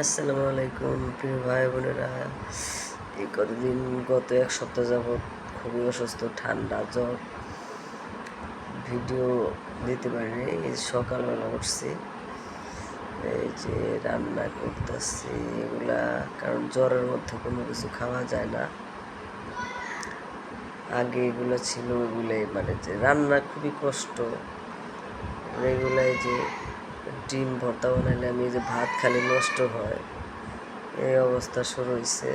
আসসালামু আলাইকুম, প্রিয় ভাই বোনেরা। এই কতদিন, গত এক সপ্তাহ যাবৎ খুবই অসুস্থ, ঠান্ডা জ্বর। ভিডিও দিতে পারিনি, এই সকালবেলা উঠছি। এই যে রান্না করতেছি এগুলা, কারণ জ্বরের মধ্যে কোনো কিছু খাওয়া যায় না। আগে এগুলো ছিল ওইগুলাই মানে যে রান্না খুবই কষ্ট। এগুলাই যে ডিম ভর্তা বানাইলে আমি যে ভাত খালি নষ্ট হয়, এই অবস্থা শুরু হয়েছে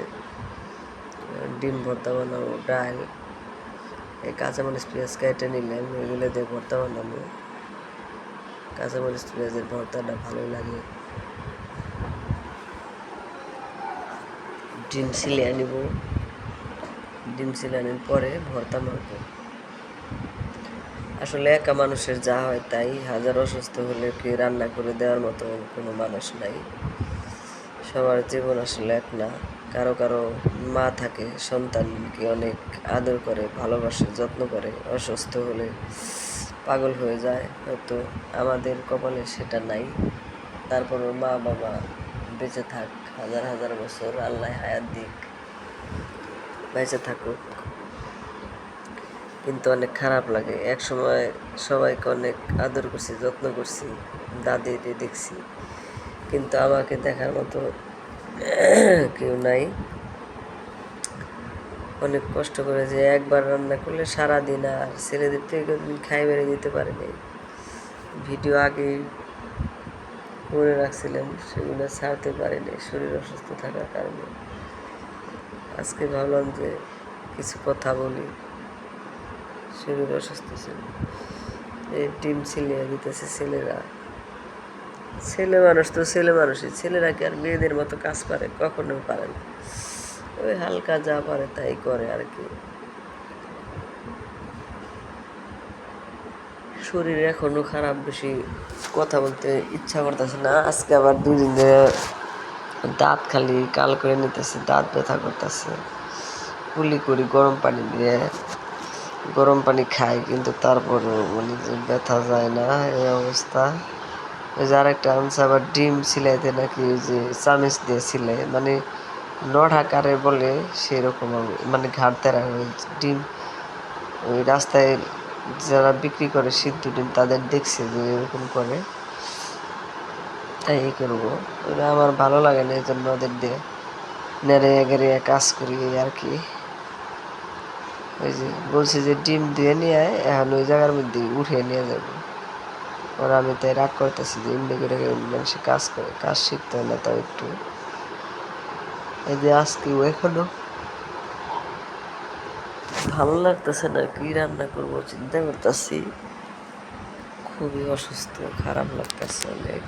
ডিম ভর্তা বানাবো, ডাল, এই কাঁচামরিচ, পেঁয়াজ কেটে নিলাম, এগুলো দিয়ে ভর্তা বানাবো। কাঁচামরিচ, পেঁয়াজের ভর্তাটা ভালোই লাগে। ডিম সিলে আনিব। ডিম সিলে আনার পরে ভর্তা মারবো আসলে একা মানুষের যা হয় তাই, হাজার অসুস্থ হলে কি রান্না করে দেওয়ার মতো কোনো মানুষ নাই। সবার জীবন আসলে এক না। কারও কারও মা থাকে, সন্তানকে অনেক আদর করে, ভালোবাসে, যত্ন করে, অসুস্থ হলে পাগল হয়ে যায়। হয়তো আমাদের কপালে সেটা নাই। তারপরও মা বাবা বেঁচে থাক, হাজার হাজার বছর আল্লাহ হায়াত দিক। বেঁচে থাকুক। কিন্তু অনেক খারাপ লাগে। এক সময় সবাইকে অনেক আদর করছি, যত্ন করছি দাদিরে দেখছি। কিন্তু আমাকে দেখার মতো কেউ নাই। অনেক কষ্ট করে যে একবার রান্না করলে সারা দিন আর ছেলেদের থেকে খাই বেড়ে দিতে পারেনি ভিডিও আগে করে রাখছিলাম, সেগুলো ছাড়তে পারিনি শরীর অসুস্থ থাকার কারণে। আজকে ভাবলাম যে কিছু কথা বলি। শরীর অসুস্থ ছিল এই দিতেছে ছেলেরা। ছেলে মানুষ তো ছেলে মানুষই। ছেলেরা কি আর মেয়েদের মতো কাজ পারে কখনো পারে না। ওই হালকা যা পারে তাই করে আর কি। শরীর এখনও খারাপ, বেশি কথা বলতে ইচ্ছা করতেছে না। আজকে আবার দুই দিন ধরে দাঁত খালি কাল করে নিতেছে, দাঁত ব্যথা করতেছে। কুলি করি গরম পানি দিয়ে গরম পানি খাই কিন্তু তারপরেও মানে ব্যথা যায় না, এই অবস্থা। ওই যে আরেকটা আনছে আবার ডিম সিলাইতে নাকি ওই যে চামিচ দিয়ে সিলাই মানে নট আকারে বলে সেরকম মানে ঘাটতে রাখে ডিম, ওই রাস্তায় যারা বিক্রি করে সিদ্ধ ডিম, তাদের দেখছে যে এরকম করে। তাই এই করব। আমার ভালো লাগে না এই জন্য ওদের দিয়ে নেড়ে গেড়ে কাজ করি আর কি। ওই যে বলছে যে ডিম দিয়ে নিয়ে এখন ওই জায়গার মধ্যে উঠে নিয়ে যাব। ওরা আমি তাই রাগ করতেছি যে এমনি করে মানুষে কাজ করে, কাজ শিখতে না তাও একটু। এই যে আজকে এখনও ভালো লাগতেছে না, কি রান্না করব চিন্তা করতেছি। খুবই অসুস্থ, খারাপ লাগতেছে অনেক।